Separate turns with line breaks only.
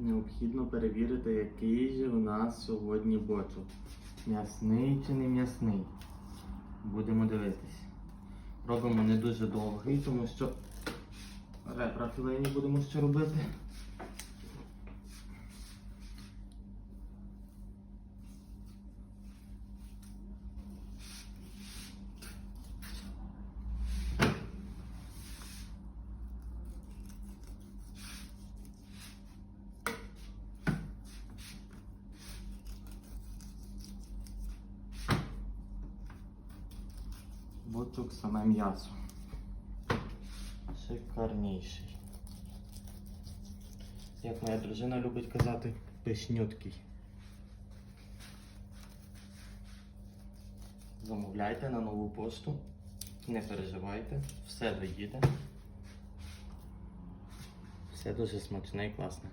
Необхідно перевірити, який же у нас сьогодні бочок. М'ясний чи не м'ясний. Будемо дивитись. Робимо не дуже довгий, тому що ребра філейні будемо ще робити. Бочок саме м'ясо. Шикарніший. Як моя дружина любить казати, пишнюткий. Замовляйте на нову пошту. Не переживайте, все доїде. Все дуже смачне і класне.